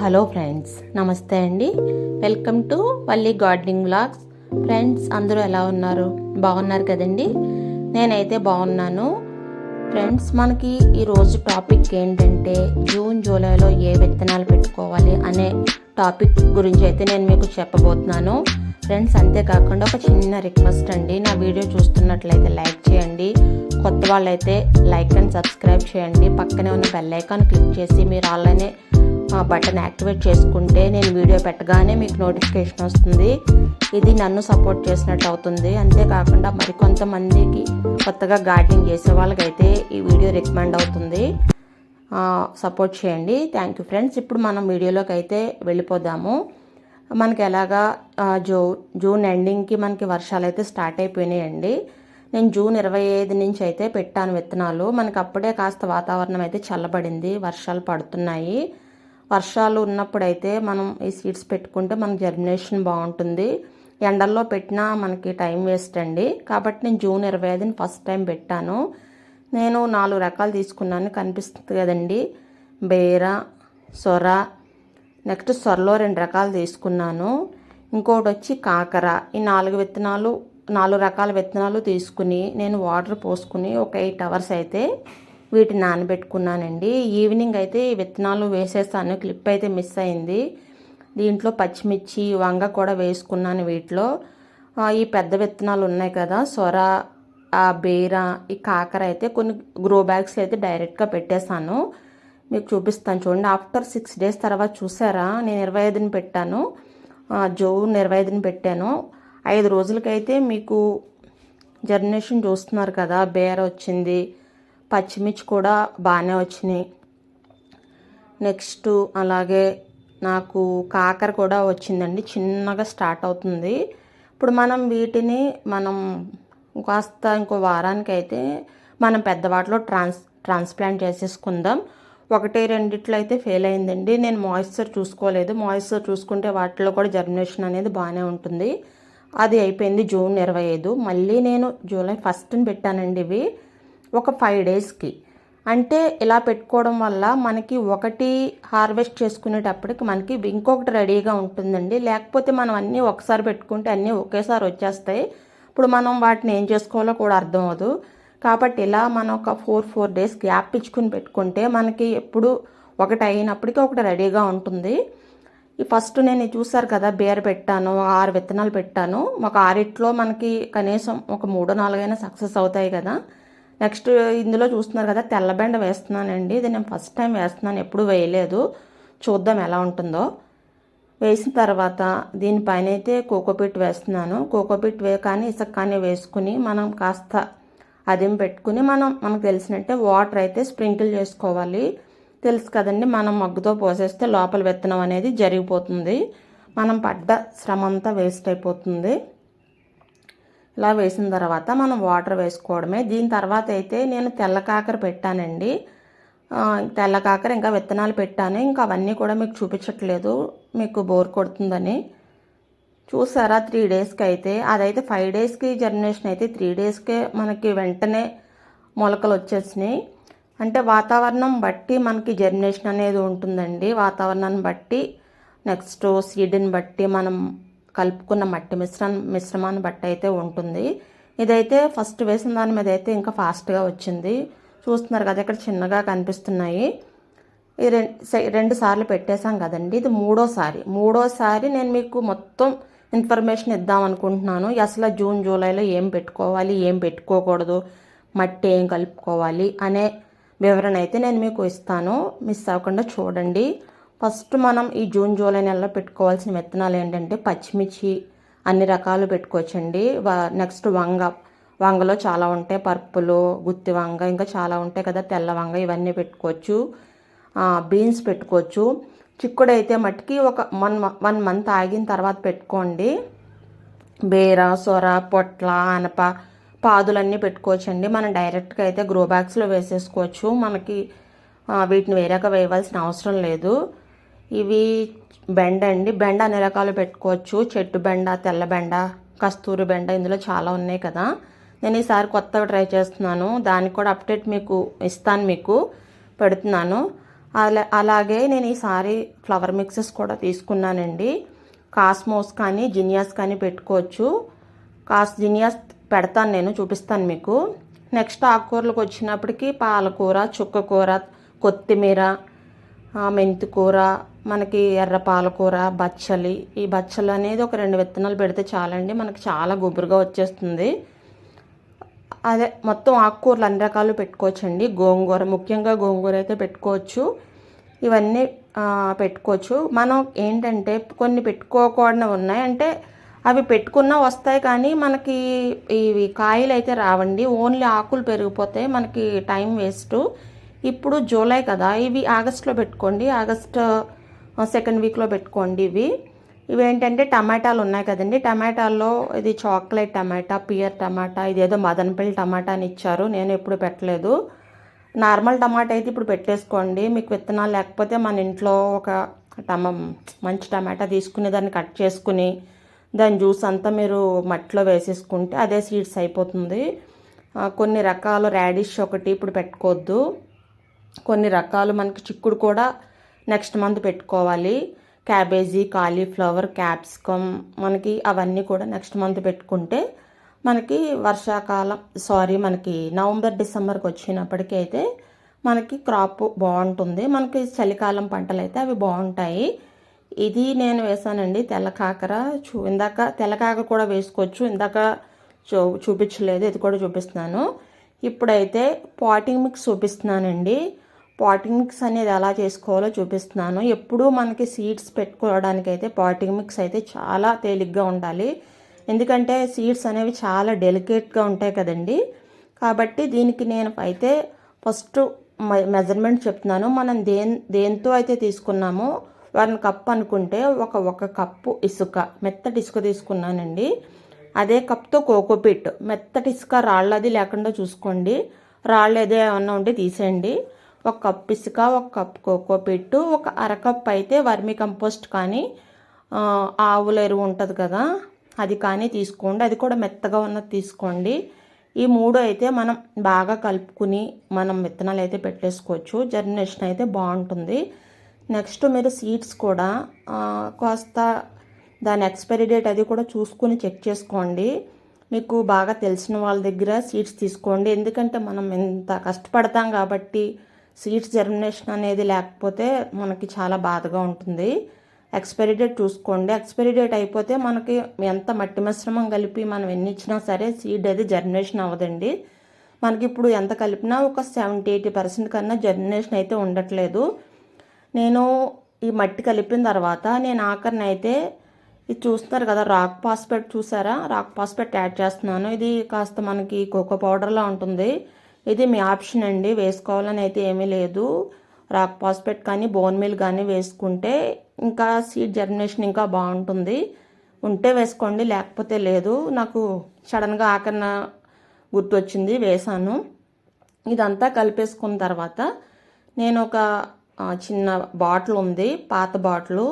Hello friends నమస్తే అండి. Welcome to Valli gardening blogs friends అందరూ ఎలా ఉన్నారు? బాగున్నారు కదండి? నేనైతే బాగున్నాను. ఫ్రెండ్స్ మనకి ఈరోజు టాపిక్ ఏంటంటే జూన్ జూలైలో ఏ విత్తనాలు పెట్టుకోవాలి అనే టాపిక్ గురించి అయితే నేను మీకు చెప్పబోతున్నాను. ఫ్రెండ్స్ అంతేకాకుండా ఒక చిన్న రిక్వెస్ట్ అండి. నా వీడియో చూస్తున్నట్లయితే లైక్ చేయండి. కొత్త వాళ్ళైతే లైక్ అండ్ సబ్స్క్రైబ్ చేయండి. పక్కనే ఉన్న బెల్ ఐకాన్ క్లిక్ చేసి మీరు అలానే బటన్ యాక్టివేట్ చేసుకుంటే నేను వీడియో పెట్టగానే మీకు నోటిఫికేషన్ వస్తుంది. ఇది నన్ను సపోర్ట్ చేసినట్టు అవుతుంది. అంతేకాకుండా మరికొంతమందికి కొత్తగా గార్డెనింగ్ చేసే వాళ్ళకైతే ఈ వీడియో రికమెండ్ అవుతుంది. సపోర్ట్ చేయండి. Thank you friends. ఇప్పుడు మనం వీడియోలోకి అయితే వెళ్ళిపోదాము. మనకి ఎలాగా జూ జూన్ ఎండింగ్కి మనకి వర్షాలు అయితే స్టార్ట్ అయిపోయినాయండి. నేను జూన్ ఇరవై ఐదు నుంచి అయితే పెట్టాను విత్తనాలు. మనకి అప్పుడే కాస్త వాతావరణం అయితే చల్లబడింది వర్షాలు పడుతున్నాయి. వర్షాలు ఉన్నప్పుడైతే మనం ఈ సీడ్స్ పెట్టుకుంటే మనకి జర్మినేషన్ బాగుంటుంది. ఎండల్లో పెట్టినా మనకి టైం వేస్ట్ అండి. కాబట్టి నేను జూన్ ఇరవై ఐదుని ఫస్ట్ టైం పెట్టాను. నేను నాలుగు రకాలు తీసుకున్నాను. కనిపిస్తుంది కదండి. బేర సొర నెక్స్ట్ సొరలో రెండు రకాలు తీసుకున్నాను. ఇంకోటి వచ్చి కాకర. ఈ నాలుగు విత్తనాలు నాలుగు రకాల విత్తనాలు తీసుకుని నేను వాటర్ పోసుకుని ఒక ఎయిట్ అవర్స్ అయితే వీటిని నానబెట్టుకున్నానండి. ఈవినింగ్ అయితే ఈ విత్తనాలు వేసేసాను. క్లిప్ అయితే మిస్ అయింది. దీంట్లో పచ్చిమిర్చి వంగ కూడా వేసుకున్నాను వీటిలో. ఈ పెద్ద విత్తనాలు ఉన్నాయి కదా సొర ఆ బీర ఈ కాకర అయితే కొన్ని గ్రో బ్యాగ్స్ అయితే డైరెక్ట్గా పెట్టేశాను. మీకు చూపిస్తాను చూడండి. ఆఫ్టర్ సిక్స్ డేస్ తర్వాత చూసారా? నేను ఇరవై ఐదుని పెట్టాను. జూన్ ఇరవై ఐదుని పెట్టాను. ఐదు రోజులకైతే మీకు జర్నేషన్ చూస్తున్నారు కదా బేర వచ్చింది పచ్చిమిర్చి కూడా బాగానే వచ్చినాయి. నెక్స్ట్ అలాగే నాకు కాకర కూడా వచ్చిందండి చిన్నగా స్టార్ట్ అవుతుంది. ఇప్పుడు మనం వీటిని మనం కాస్త ఇంకో వారానికి అయితే మనం పెద్దవాటిలో ట్రాన్స్ ట్రాన్స్ప్లాంట్ చేసేసుకుందాం. ఒకటి రెండిట్లో అయితే ఫెయిల్ అయిందండి. నేను మాయిశ్చర్ చూసుకోలేదు. మాయిశ్చర్ చూసుకుంటే వాటిలో కూడా జర్మినేషన్ అనేది బాగానే ఉంటుంది. అది అయిపోయింది జూన్ ఇరవై ఐదు. మళ్ళీ నేను జూలై ఫస్ట్ని పెట్టానండి ఇవి. ఒక ఫైవ్ డేస్కి అంటే ఇలా పెట్టుకోవడం వల్ల మనకి ఒకటి హార్వెస్ట్ చేసుకునేటప్పటికి మనకి ఇంకొకటి రెడీగా ఉంటుందండి. లేకపోతే మనం అన్నీ ఒకసారి పెట్టుకుంటే అన్నీ ఒకేసారి వచ్చేస్తాయి. ఇప్పుడు మనం వాటిని ఏం చేసుకోవాలో కూడా అర్థం అవ్వదు. కాబట్టి ఇలా మనం ఒక ఫోర్ ఫోర్ డేస్ గ్యాప్ ఇచ్చుకుని పెట్టుకుంటే మనకి ఎప్పుడు ఒకటి అయినప్పటికీ ఒకటి రెడీగా ఉంటుంది. ఈ ఫస్ట్ నేను చూసారు కదా బేర పెట్టాను ఒక ఆరు విత్తనాలు పెట్టాను. ఒక ఆరిట్లో మనకి కనీసం ఒక మూడో నాలుగైనా సక్సెస్ అవుతాయి కదా. నెక్స్ట్ ఇందులో చూస్తున్నారు కదా తెల్లబెండ వేస్తున్నానండి. ఇది నేను ఫస్ట్ టైం వేస్తున్నాను ఎప్పుడు వేయలేదు. చూద్దాం ఎలా ఉంటుందో. వేసిన తర్వాత దీనిపైన అయితే కోకోపీట్ వేస్తున్నాను. కోకోపీట్ వే కానీ ఇసుక కానీ వేసుకుని మనం కాస్త అదేం పెట్టుకుని మనం మనకు తెలిసినట్టే వాటర్ అయితే స్ప్రింకిల్ చేసుకోవాలి. తెలుసు కదండి మనం మగ్గుతో పోసేస్తే లోపల విత్తనం అనేది జరిగిపోతుంది. మనం పడ్డ శ్రమ అంతా వేస్ట్ అయిపోతుంది. ఇలా వేసిన తర్వాత మనం వాటర్ వేసుకోవడమే. దీని తర్వాత అయితే నేను తెల్ల కాకర పెట్టానండి. తెల్ల కాకర ఇంకా విత్తనాలు పెట్టాను. ఇంకా అవన్నీ కూడా మీకు చూపించట్లేదు. మీకు బోర్ కొడుతుందని. చూసారా? త్రీ డేస్కి అయితే అదైతే ఫైవ్ డేస్కి జర్మినేషన్ అయితే త్రీ డేస్కే మనకి వెంటనే మొలకలు వచ్చేసినాయి. అంటే వాతావరణం బట్టి మనకి జర్మినేషన్ అనేది ఉంటుందండి. వాతావరణాన్ని బట్టి నెక్స్ట్ సీడ్ని బట్టి మనం కలుపుకున్న మట్టి మిశ్రమ మిశ్రమాన్ని బట్టి అయితే ఉంటుంది. ఇదైతే ఫస్ట్ వేసిన దాని మీద అయితే ఇంకా ఫాస్ట్గా వచ్చింది. చూస్తున్నారు కదా ఇక్కడ చిన్నగా కనిపిస్తున్నాయి. ఇది రెండు రెండు సార్లు పెట్టేశాం కదండి. ఇది మూడోసారి. మూడోసారి నేను మీకు మొత్తం ఇన్ఫర్మేషన్ ఇద్దాం అనుకుంటున్నాను. అసలు జూన్ జూలైలో ఏం పెట్టుకోవాలి ఏం పెట్టుకోకూడదు మట్టి ఏం కలుపుకోవాలి అనే వివరణ అయితే నేను మీకు ఇస్తాను. మిస్ అవ్వకుండా చూడండి. ఫస్ట్ మనం ఈ జూన్ జూలై నెలలో పెట్టుకోవాల్సిన విత్తనాలు ఏంటంటే పచ్చిమిర్చి అన్ని రకాలు పెట్టుకోవచ్చండి. నెక్స్ట్ వంగ వంగలో చాలా ఉంటాయి. పర్పులు గుత్తి వంగ ఇంకా చాలా ఉంటాయి కదా తెల్ల వంగ ఇవన్నీ పెట్టుకోవచ్చు. బీన్స్ పెట్టుకోవచ్చు. చిక్కుడు అయితే మట్టుకి ఒక వన్ వన్ మంత్ ఆగిన తర్వాత పెట్టుకోండి. బేర సొర పొట్ల అనప పాదులన్నీ పెట్టుకోవచ్చండి. మనం డైరెక్ట్గా అయితే గ్రో బ్యాగ్స్లో వేసేసుకోవచ్చు. మనకి వీటిని వేరేగా వేయవలసిన అవసరం లేదు. ఇవి బెండ అండి. బెండ అన్ని రకాలు పెట్టుకోవచ్చు. చెట్టు బెండ తెల్ల బెండ కస్తూరి బెండ ఇందులో చాలా ఉన్నాయి కదా. నేను ఈసారి కొత్తగా ట్రై చేస్తున్నాను. దానికి కూడా అప్డేట్ మీకు ఇస్తాను మీకు. పెడుతున్నాను. అలా అలాగే నేను ఈసారి ఫ్లవర్ మిక్సెస్ కూడా తీసుకున్నానండి. కాస్మోస్ కానీ జినియాస్ కానీ పెట్టుకోవచ్చు. కాస్ జినియాస్ పెడతాను నేను చూపిస్తాను మీకు. నెక్స్ట్ ఆకుకూరలకు వచ్చినప్పటికీ పాలకూర చుక్కకూర కొత్తిమీర ఆ, మెంతికూర మనకి ఎర్ర పాలకూర బచ్చలి. ఈ బచ్చలు అనేది ఒక రెండు విత్తనాలు పెడితే చాలండి మనకి చాలా గుబురుగా వచ్చేస్తుంది. అదే మొత్తం ఆకుకూరలు అన్ని రకాలు పెట్టుకోవచ్చండి. గోంగూర ముఖ్యంగా గోంగూర అయితే పెట్టుకోవచ్చు. ఇవన్నీ పెట్టుకోవచ్చు. మనం ఏంటంటే కొన్ని పెట్టుకోకూడని ఉన్నాయి. అంటే అవి పెట్టుకున్నా వస్తాయి కానీ మనకి ఇవి కాయలు అయితే రావండి. ఓన్లీ ఆకులు పెరిగిపోతాయి మనకి టైం వేస్ట్. ఇప్పుడు జూలై కదా ఇవి ఆగస్ట్లో పెట్టుకోండి. ఆగస్ట్ సెకండ్ వీక్లో పెట్టుకోండి ఇవి. ఇవి ఏంటంటే టమాటాలు ఉన్నాయి కదండి. టమాటాల్లో ఇది చాక్లెట్ టమాటా పియర్ టమాటా ఇదేదో మదనపల్లి టమాటా అని ఇచ్చారు. నేను ఎప్పుడు పెట్టలేదు. నార్మల్ టమాటా అయితే ఇప్పుడు పెట్టేసుకోండి. మీకు విత్తనాలు లేకపోతే మన ఇంట్లో ఒక టమా మంచి టమాటా తీసుకుని దాన్ని కట్ చేసుకుని దాని జ్యూస్ అంతా మీరు మట్టిలో వేసేసుకుంటే అదే సీడ్స్ అయిపోతుంది. కొన్ని రకాల రాడిష్ ఒకటి ఇప్పుడు పెట్టుకోవద్దు. కొన్ని రకాలు మనకి చిక్కుడు కూడా నెక్స్ట్ మంత్ పెట్టుకోవాలి. క్యాబేజీ కాలీఫ్లవర్ క్యాప్సికమ్ మనకి అవన్నీ కూడా నెక్స్ట్ మంత్ పెట్టుకుంటే మనకి వర్షాకాలం సారీ మనకి నవంబర్ డిసెంబర్కి వచ్చినప్పటికీ అయితే మనకి క్రాప్ బాగుంటుంది. మనకి చలికాలం పంటలు అయితే అవి బాగుంటాయి. ఇది నేను వేసానండి తెల్ల కాకర. చూ ఇందాక తెల్ల కాకర కూడా వేసుకోవచ్చు. ఇందాక చూ చూపించలేదు. ఇది కూడా చూపిస్తున్నాను. ఇప్పుడైతే పాటింగ్ మిక్స్ చూపిస్తున్నానండి. పాటింగ్ మిక్స్ అనేది ఎలా చేసుకోవాలో చూపిస్తున్నాను. ఎప్పుడూ మనకి సీడ్స్ పెట్టుకోవడానికి అయితే పాటింగ్ మిక్స్ అయితే చాలా తేలిగ్గా ఉండాలి. ఎందుకంటే సీడ్స్ అనేవి చాలా డెలికేట్గా ఉంటాయి కదండి. కాబట్టి దీనికి నేను అయితే ఫస్ట్ మెజర్మెంట్ చెప్తున్నాను. మనం దేని దేంతో అయితే తీసుకున్నామో వన్ కప్ అనుకుంటే ఒక ఒక కప్పు ఇసుక మెత్తటి ఇసుక తీసుకున్నానండి. అదే కప్తో కోకోపిట్ మెత్తటి ఇసుక రాళ్ళది లేకుండా చూసుకోండి. రాళ్ళు ఏదో ఏమన్నా ఉంటే తీసేయండి. ఒక కప్ ఇసుక ఒక కప్ కోకోపిట్ ఒక అరకప్ అయితే వర్మి కంపోస్ట్ కానీ ఆవుల ఎరువు ఉంటుంది కదా అది కానీ తీసుకోండి. అది కూడా మెత్తగా ఉన్నది తీసుకోండి. ఈ మూడు అయితే మనం బాగా కలుపుకుని మనం విత్తనాలు అయితే పెట్టేసుకోవచ్చు. జర్మినేషన్ అయితే బాగుంటుంది. నెక్స్ట్ మీరు సీడ్స్ కూడా కాస్త దాని ఎక్స్పైరీ డేట్ అది కూడా చూసుకుని చెక్ చేసుకోండి. మీకు బాగా తెలిసిన వాళ్ళ దగ్గర సీడ్స్ తీసుకోండి. ఎందుకంటే మనం ఎంత కష్టపడతాం కాబట్టి సీడ్స్ జర్మినేషన్ అనేది లేకపోతే మనకి చాలా బాధగా ఉంటుంది. ఎక్స్పైరీ డేట్ చూసుకోండి. ఎక్స్పైరీ డేట్ అయిపోతే మనకి ఎంత మట్టి మిశ్రమం కలిపి మనం ఎన్ని ఇచ్చినా సరే సీడ్ అది జర్మినేషన్ అవ్వదండి. మనకి ఇప్పుడు ఎంత కలిపినా ఒక సెవెంటీ ఎయిటీ పర్సెంట్ కన్నా జర్మినేషన్ అయితే ఉండట్లేదు. నేను ఈ మట్టి కలిపిన తర్వాత నేను ఆఖరిని అయితే ఇది చూస్తున్నారు కదా రాక్ పాస్పెట్ చూసారా? రాక్ పాస్పెట్ యాడ్ చేస్తున్నాను. ఇది కాస్త మనకి కోకో పౌడర్లా ఉంటుంది. ఇది మీ ఆప్షన్ అండి. వేసుకోవాలని అయితే ఏమీ లేదు. రాక్ పాస్పెట్ కానీ బోన్ మీల్ కానీ వేసుకుంటే ఇంకా సీడ్ జర్మినేషన్ ఇంకా బాగుంటుంది. ఉంటే వేసుకోండి లేకపోతే లేదు. నాకు సడన్గా ఆఖరిన గుర్తొచ్చింది వేసాను. ఇదంతా కలిపేసుకున్న తర్వాత నేను ఒక చిన్న బాటిల్ ఉంది పాత బాటిల్.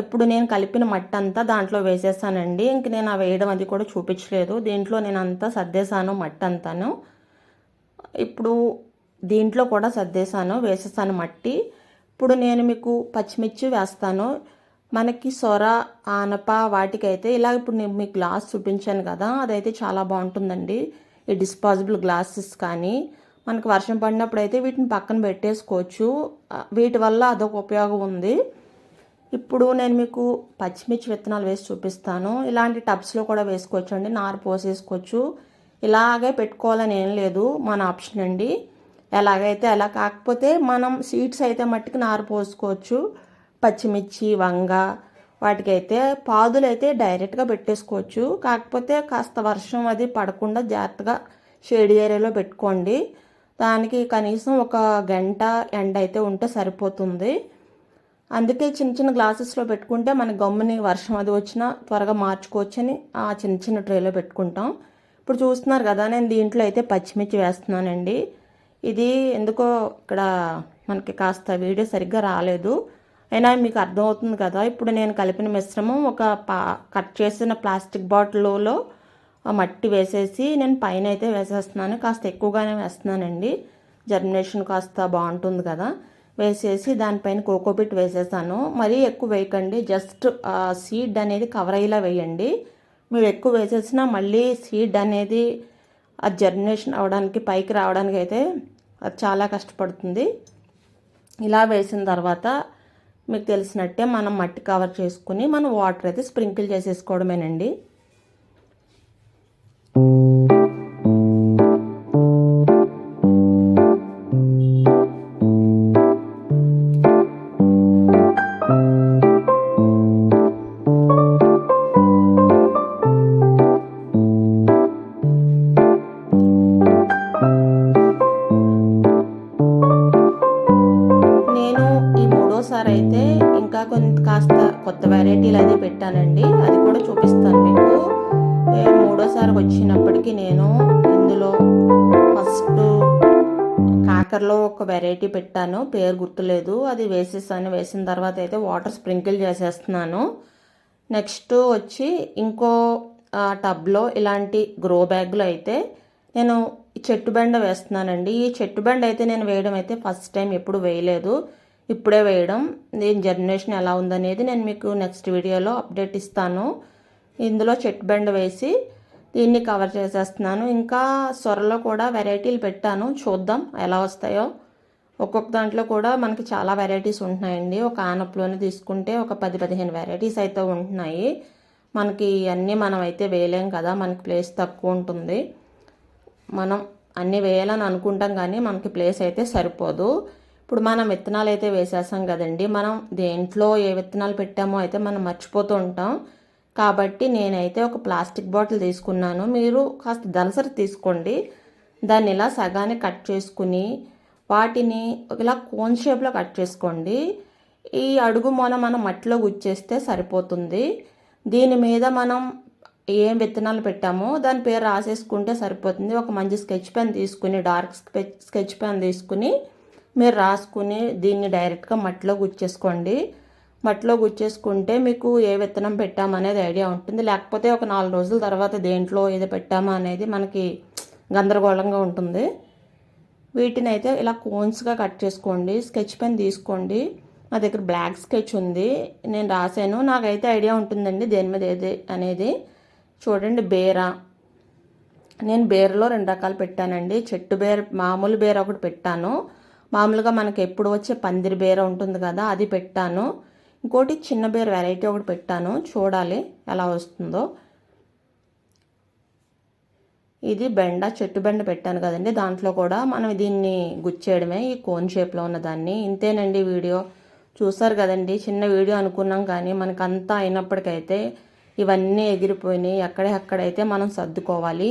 ఇప్పుడు నేను కలిపిన మట్టి అంతా దాంట్లో వేసేసానండి. ఇంక నేను ఆ వేయడం అది కూడా చూపించలేదు. దీంట్లో నేను అంతా సర్దేశాను మట్టి అంతాను. ఇప్పుడు దీంట్లో కూడా సర్దేశాను వేసేసాను మట్టి. ఇప్పుడు నేను మీకు పచ్చిమిర్చి వేస్తాను. మనకి సొర ఆనప వాటికైతే ఇలా ఇప్పుడు నేను మీకు గ్లాస్ చూపించాను కదా అదైతే చాలా బాగుంటుందండి. ఈ డిస్పాజిబుల్ గ్లాసెస్ కానీ మనకు వర్షం పడినప్పుడు అయితే వీటిని పక్కన పెట్టేసుకోవచ్చు. వీటి వల్ల అదొక ఉపయోగం ఉంది. ఇప్పుడు నేను మీకు పచ్చిమిర్చి విత్తనాలు వేసి చూపిస్తాను. ఇలాంటి టబ్స్లో కూడా వేసుకోవచ్చు అండి నారు పోసేసుకోవచ్చు. ఇలాగే పెట్టుకోవాలని ఏం లేదు మన ఆప్షన్ అండి. ఎలాగైతే అలా కాకపోతే మనం సీడ్స్ అయితే మట్టికి నారు పోసుకోవచ్చు. పచ్చిమిర్చి వంగ వాటికైతే పాదులు అయితే డైరెక్ట్గా పెట్టేసుకోవచ్చు. కాకపోతే కాస్త వర్షం అది పడకుండా జాగ్రత్తగా షేడ్ ఏరియాలో పెట్టుకోండి. దానికి కనీసం ఒక గంట ఎండ అయితే ఉంటే సరిపోతుంది. అందుకే చిన్న చిన్న గ్లాసెస్లో పెట్టుకుంటే మన గమ్ముని వర్షం అది వచ్చినా త్వరగా మార్చుకోవచ్చని ఆ చిన్న చిన్న ట్రేలో పెట్టుకుంటాం. ఇప్పుడు చూస్తున్నారు కదా నేను దీంట్లో అయితే పచ్చిమిర్చి వేస్తున్నానండి. ఇది ఎందుకో ఇక్కడ మనకి కాస్త వీడియో సరిగ్గా రాలేదు. అయినా మీకు అర్థమవుతుంది కదా ఇప్పుడు నేను కలిపిన మిశ్రమం ఒక పా కట్ చేసిన ప్లాస్టిక్ బాటిల్లో మట్టి వేసేసి నేను పైన అయితే వేసేస్తున్నాను. కాస్త ఎక్కువగానే వేస్తున్నానండి. జర్మినేషన్ కాస్త బాగుంటుంది కదా. వేసేసి దానిపైన కోకోపిట్ వేసేసాను. మరీ ఎక్కువ వేయకండి. జస్ట్ సీడ్ అనేది కవర్ అయ్యేలా వేయండి. మీరు ఎక్కువ వేసేసినా మళ్ళీ సీడ్ అనేది ఆ జర్మినేషన్ అవడానికి పైకి రావడానికి అయితే అది చాలా కష్టపడుతుంది. ఇలా వేసిన తర్వాత మీకు తెలిసినట్టే మనం మట్టి కవర్ చేసుకుని మనం వాటర్ అయితే స్ప్రింకిల్ చేసేసుకోవడమేనండి. చేశానండి అది కూడా చూపిస్తాను మీకు. మూడోసారి వచ్చినప్పటికీ నేను ఇందులో ఫస్ట్ కాకరలో ఒక వెరైటీ పెట్టాను. పేరు గుర్తులేదు. అది వేసేసాను. వేసిన తర్వాత అయితే వాటర్ స్ప్రింకిల్ చేసేస్తున్నాను. నెక్స్ట్ వచ్చి ఇంకో టబ్లో ఇలాంటి గ్రో బ్యాగ్లో అయితే నేను చెట్టు బెండ వేస్తున్నానండి. ఈ చెట్టు బెండ అయితే నేను వేయడం అయితే ఫస్ట్ టైం ఎప్పుడు వేయలేదు. ఇప్పుడే వేయడం. దీని జర్మినేషన్ ఎలా ఉందనేది నేను మీకు నెక్స్ట్ వీడియోలో అప్డేట్ ఇస్తాను. ఇందులో చెట్ బెండ వేసి దీన్ని కవర్ చేసేస్తున్నాను. ఇంకా సొరలో కూడా వెరైటీలు పెట్టాను. చూద్దాం ఎలా వస్తాయో. ఒక్కొక్క దాంట్లో కూడా మనకి చాలా వెరైటీస్ ఉంటున్నాయండి. ఒక ఆనప్లోనే తీసుకుంటే ఒక పది పదిహేను వెరైటీస్ అయితే ఉంటున్నాయి. మనకి అన్నీ మనం అయితే వేయలేం కదా. మనకి ప్లేస్ తక్కువ ఉంటుంది. మనం అన్నీ వేయాలని అనుకుంటాం కానీ మనకి ప్లేస్ అయితే సరిపోదు. ఇప్పుడు మనం విత్తనాలు అయితే వేసేసాం కదండి. మనం దేంట్లో ఏ విత్తనాలు పెట్టామో అయితే మనం మర్చిపోతూ ఉంటాం. కాబట్టి నేనైతే ఒక ప్లాస్టిక్ బాటిల్ తీసుకున్నాను. మీరు కాస్త దలసరి తీసుకోండి. దాన్ని ఇలా సగాన్ని కట్ చేసుకుని వాటిని ఇలా కోన్ షేప్లో కట్ చేసుకోండి. ఈ అడుగు మొన మనం మట్టిలో గుచ్చేస్తే సరిపోతుంది. దీని మీద మనం ఏం విత్తనాలు పెట్టామో దాని పేరు రాసేసుకుంటే సరిపోతుంది. ఒక మంచి స్కెచ్ పెన్ తీసుకుని డార్క్ స్కెచ్ స్కెచ్ పెన్ తీసుకుని మీరు రాసుకుని దీన్ని డైరెక్ట్గా మట్టిలో గుచ్చేసుకోండి. మట్టిలో గుచ్చేసుకుంటే మీకు ఏ విత్తనం పెట్టామనేది ఐడియా ఉంటుంది. లేకపోతే ఒక నాలుగు రోజుల తర్వాత దేంట్లో ఏది పెట్టామా అనేది మనకి గందరగోళంగా ఉంటుంది. వీటిని అయితే ఇలా కోన్స్గా కట్ చేసుకోండి. స్కెచ్ పెన్ తీసుకోండి. నా దగ్గర బ్లాక్ స్కెచ్ ఉంది. నేను రాశాను. నాకైతే ఐడియా ఉంటుందండి దేని మీద ఏది అనేది. చూడండి బేరా. నేను బేరలో రెండు రకాలు పెట్టానండి. చెట్టు బేర మామూలు బేర ఒకటి పెట్టాను. మామూలుగా మనకు ఎప్పుడు వచ్చే పందిరి బీర ఉంటుంది కదా అది పెట్టాను. ఇంకోటి చిన్న బీర వెరైటీ ఒకటి పెట్టాను. చూడాలి ఎలా వస్తుందో. ఇది బెండ చెట్టు బెండ పెట్టాను కదండి. దాంట్లో కూడా మనం దీన్ని గుచ్చేయడమే ఈ కోన్ షేప్లో ఉన్న దాన్ని. ఇంతేనండి వీడియో. చూసారు కదండి చిన్న వీడియో అనుకున్నాం కానీ మనకంతా అయినప్పటికైతే ఇవన్నీ ఎగిరిపోయినాయి. ఎక్కడెక్కడైతే మనం సర్దుకోవాలి.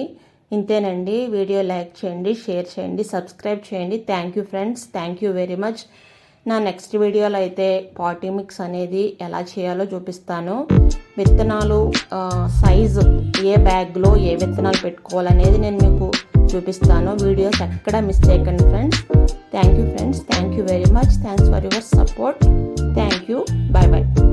ఇంతేనండి. వీడియో లైక్ చేయండి షేర్ చేయండి సబ్స్క్రైబ్ చేయండి. Thank you friends thank you very much నా నెక్స్ట్ వీడియోలో అయితే పాటీ మిక్స్ అనేది ఎలా చేయాలో చూపిస్తాను. విత్తనాలు సైజు ఏ బ్యాగ్లో ఏ విత్తనాలు పెట్టుకోవాలనేది నేను మీకు చూపిస్తాను. వీడియోస్ ఎక్కడ మిస్ చేయకండి friends thank you friends thank you very much thanks for your support thank you bye bye